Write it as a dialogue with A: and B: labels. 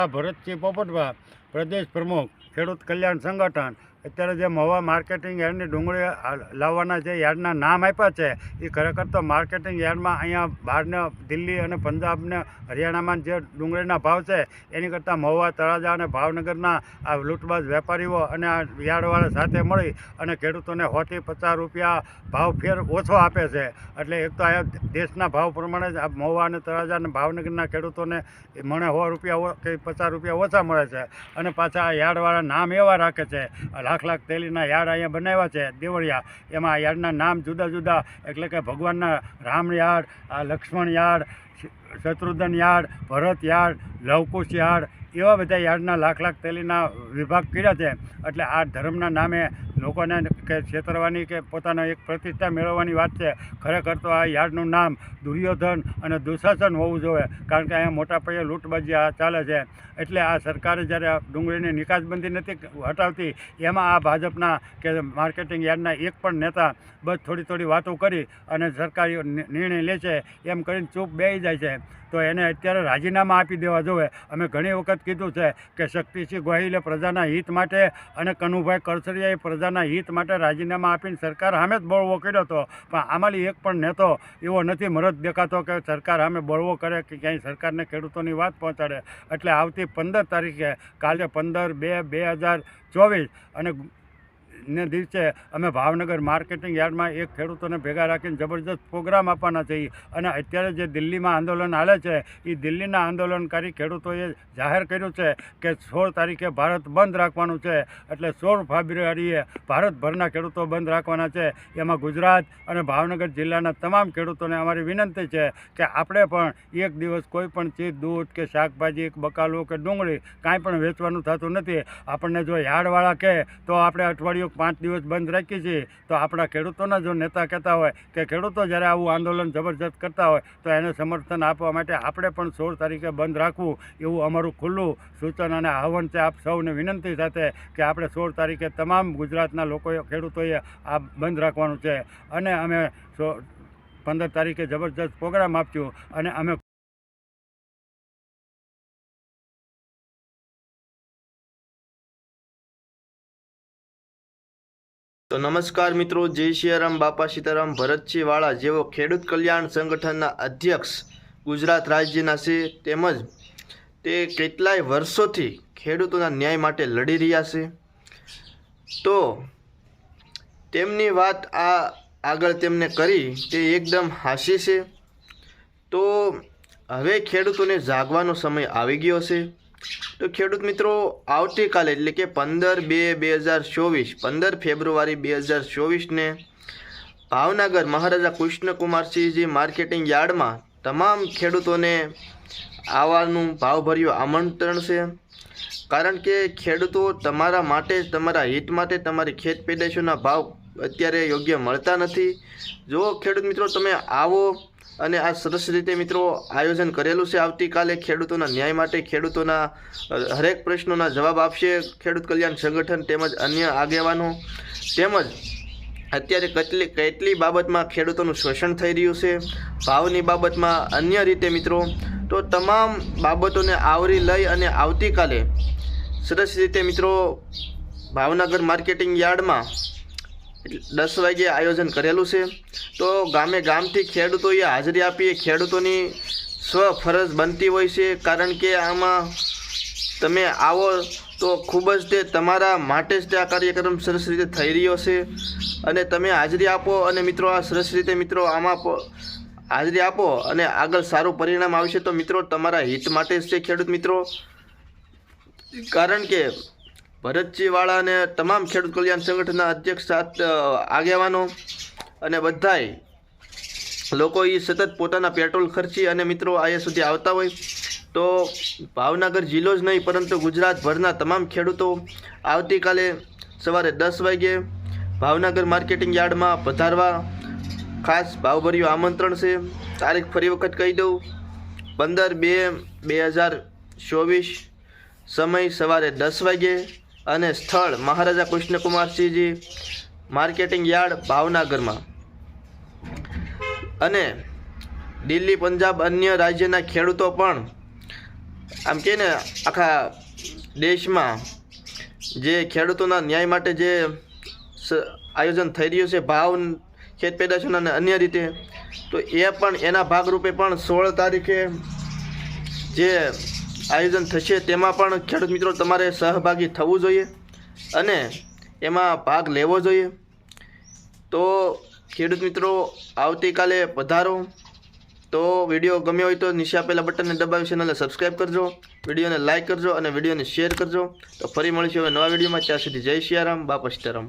A: ભરતસિંહ પોપટભા પ્રદેશ પ્રમુખ, ખેડૂત કલ્યાણ સંગઠન, અત્યારે જે મહુવા માર્કેટિંગ યાર્ડની ડુંગળી લાવવાના જે યાર્ડના નામ આપ્યા છે, એ ખરેખર તો માર્કેટિંગ યાર્ડમાં અહીંયા બહારને દિલ્હી અને પંજાબને હરિયાણામાં જે ડુંગળીના ભાવ છે, એની કરતાં મહુવા, તળાજા અને ભાવનગરના આ લૂંટબાજ વેપારીઓ અને આ યાર્ડવાળા સાથે મળી અને ખેડૂતોને હોથી પચાસ રૂપિયા ભાવ ફેર ઓછો આપે છે. એટલે એક તો આ દેશના ભાવ પ્રમાણે જ આ મહુવા અને તળાજા અને ભાવનગરના ખેડૂતોને મને સો રૂપિયા કે પચાસ રૂપિયા ઓછા મળે છે. અને પાછા આ યાર્ડવાળા નામ એવા રાખે છે. લાખ લાખ તેલીના યાર્ડ અહીંયા બનાવ્યા છે, દેવળિયા. એમાં આ યાર્ડના નામ જુદા જુદા, એટલે કે ભગવાનના રામ યાર્ડ, આ લક્ષ્મણ યાર્ડ શ- Shatrughan yard, Bharat yard, Lavkush yard, એવા બધા યાર્ડના લાખ લાખ તેલીના વિભાગ કર્યા છે. એટલે આ ધર્મના નામે લોકોને કે છેતરવાની કે પોતાનો એક પ્રતિષ્ઠા મેળવવાની વાત છે. ખરેખર તો આ યાર્ડનું નામ દુર્યોધન અને દુશાસન હોવું જોઈએ, કારણ કે અહીંયા મોટા પાયે લૂંટબાજી આ ચાલે છે. એટલે આ સરકારે જ્યારે ડુંગળીની નિકાસબંધી નથી હટાવતી, એમાં આ ભાજપના કે માર્કેટિંગ યાર્ડના એક પણ નેતા બસ થોડી થોડી વાતો કરી અને સરકારી નિર્ણય લે છે, એમ કરીને ચૂપ બેસી જાય છે. તો એને અત્યારે રાજીનામા આપી દેવા જોઈએ. અમે ઘણી વખત કીધું છે કે શક્તિસિંહ ગોહિલે પ્રજાના હિત માટે અને કનુભાઈ કરસરિયાએ પ્રજાના હિત માટે રાજીનામા આપીને સરકાર સામે જ બળવો કર્યો હતો પણ આમાંથી એક પણ નેતો એવો નથી મરદ દેખાતો કે સરકાર સામે બળવો કરે કે ક્યાંય સરકારને ખેડૂતોની વાત પહોંચાડે. એટલે આવતી પંદર તારીખે, કાલે પંદર બે બે હજાર ચોવીસ અને ને દિવસે અમે ભાવનગર માર્કેટિંગ યાર્ડમાં એક ખેડૂતોને ભેગા રાખીને જબરજસ્ત પ્રોગ્રામ આપવાના છે. અને અત્યારે જે દિલ્હીમાં આંદોલન હાલે છે એ દિલ્હીના આંદોલનકારી ખેડૂતોએ જાહેર કર્યું છે કે સોળ તારીખે ભારત બંધ રાખવાનું છે. એટલે સોળ ફેબ્રુઆરીએ ભારતભરના ખેડૂતો બંધ રાખવાના છે. એમાં ગુજરાત અને ભાવનગર જિલ્લાના તમામ ખેડૂતોને અમારી વિનંતી છે કે આપણે પણ એક દિવસ કોઈ પણ ચીજ, દૂધ કે શાકભાજી કે બકાલું કે ડુંગળી કાંઈ પણ વેચવાનું થતું નથી. આપણને જો યાર્ડવાળા કહે તો આપણે અઠવાડિયું પાંચ દિવસ બંધ રાખીએ છીએ તો આપણા ખેડૂતોના જો નેતા કહેતા હોય કે ખેડૂતો જ્યારે આવું આંદોલન જબરજસ્ત કરતા હોય, તો એને સમર્થન આપવા માટે આપણે પણ સોળ તારીખે બંધ રાખવું એવું અમારું ખુલ્લું સૂચન અને આહવાન છે. આપ સૌને વિનંતી સાથે કે આપણે સોળ તારીખે તમામ ગુજરાતના લોકોએ, ખેડૂતોએ આ બંધ રાખવાનું છે. અને અમે સો, પંદર તારીખે જબરજસ્ત પ્રોગ્રામ આપ્યો અને અમે
B: તો નમસ્કાર મિત્રો, જય સિયારામ બાપા સીતારામ ભરતસિંહ વાળા જેઓ ખેડૂત કલ્યાણ સંગઠનના અધ્યક્ષ ગુજરાત રાજ્યના છે. તેમજ તે કેટલાય વર્ષોથી ખેડૂતોના ન્યાય માટે લડી રહ્યા છે. તો તેમની વાત આ આગળ તેમને કરી, તે એકદમ હાસી છે. તો હવે ખેડૂતોને જાગવાનો સમય આવી ગયો છે. તો ખેડૂત મિત્રો, આવતીકાલે એટલે કે પંદર બે બે હજાર ચોવીસ, પંદર ફેબ્રુઆરી બે હજાર ચોવીસને ભાવનગર મહારાજા કૃષ્ણકુમારસિંહજી માર્કેટિંગ યાર્ડમાં તમામ ખેડૂતોને આવવાનું ભાવભર્યું આમંત્રણ છે. કારણ કે ખેડૂતો તમારા માટે, તમારા હિત માટે, તમારી ખેત પેદાશોના ભાવ અત્યારે યોગ્ય મળતા નથી. જો ખેડૂત મિત્રો તમે આવો અને આ સરસ રીતે મિત્રો આયોજન કરેલું છે. આવતીકાલે ખેડૂતોના ન્યાય માટે ખેડૂતોના હરેક પ્રશ્નોના જવાબ આપશે ખેડૂત કલ્યાણ સંગઠન તેમજ અન્ય આગેવાનો. તેમજ અત્યારે કેટલી કેટલી બાબતમાં ખેડૂતોનું શોષણ થઈ રહ્યું છે, ભાવની બાબતમાં અન્ય રીતે મિત્રો. તો તમામ બાબતોને આવરી લઈ અને આવતીકાલે સરસ રીતે મિત્રો ભાવનગર માર્કેટિંગ યાર્ડમાં દસ વાગે આયોજન કરેલું છે. તો ગામે ગામથી ખેડૂતોએ હાજરી આપી. ખેડૂતોની સ્વ ફરજ બનતી હોય છે. કારણ કે આમાં તમે આવો તો ખૂબ જ તે તમારા માટે જ તે આ કાર્યક્રમ સરસ રીતે થઈ રહ્યો છે. અને તમે હાજરી આપો અને મિત્રો આ સરસ રીતે મિત્રો આમાં હાજરી આપો અને આગળ સારું પરિણામ આવશે તો મિત્રો તમારા હિત માટે જ છે ખેડૂત મિત્રો. કારણ કે ભરતજી વાળા અને તમામ ખેડૂત કલ્યાણ સંગઠનના અધ્યક્ષ સાથ આગેવાનો અને બધાય લોકો એ સતત પોતાના પેટ્રોલ ખર્ચી અને મિત્રો અહીંયા સુધી આવતા હોય. તો ભાવનગર જિલ્લો જ નહીં, પરંતુ ગુજરાતભરના તમામ ખેડૂતો આવતીકાલે સવારે દસ વાગ્યે ભાવનગર માર્કેટિંગ યાર્ડમાં પધારવા. ખાસ ભાવભર્યું આમંત્રણ છે. તારીખ ફરી વખત કહી દઉં. પંદર બે બે હજાર ચોવીસ, સમય સવારે દસ વાગે અને સ્થળ મહારાજા કૃષ્ણકુમારસિંહજી માર્કેટિંગ યાર્ડ ભાવનગરમાં. અને દિલ્હી, પંજાબ અન્ય રાજ્યના ખેડૂતો પણ આમ કહે ને આખા દેશમાં જે ખેડૂતોના ન્યાય માટે જે આયોજન થઈ રહ્યું છે, ભાવ ખેત પેદાશોના અને અન્ય રીતે, તો એ પણ એના ભાગરૂપે પણ સોળ તારીખે જે આયોજન થશે. તેમાં પણ ખેડૂત મિત્રો તમારે સહભાગી થવું જોઈએ અને એમાં ભાગ લેવો જોઈએ. તો ખેડૂત મિત્રો, આવતીકાલે પધારો. તો વીડિયો ગમ્યો હોય તો નીચે આપેલા બટનને દબાવી ચેનલને સબસ્ક્રાઈબ કરજો. વિડીયોને લાઇક કરજો અને વિડીયોને શેર કરજો. તો ફરી મળીશું હવે નવા વિડીયોમાં. ત્યાં સુધી જય સિયારામ બાપા સીતારામ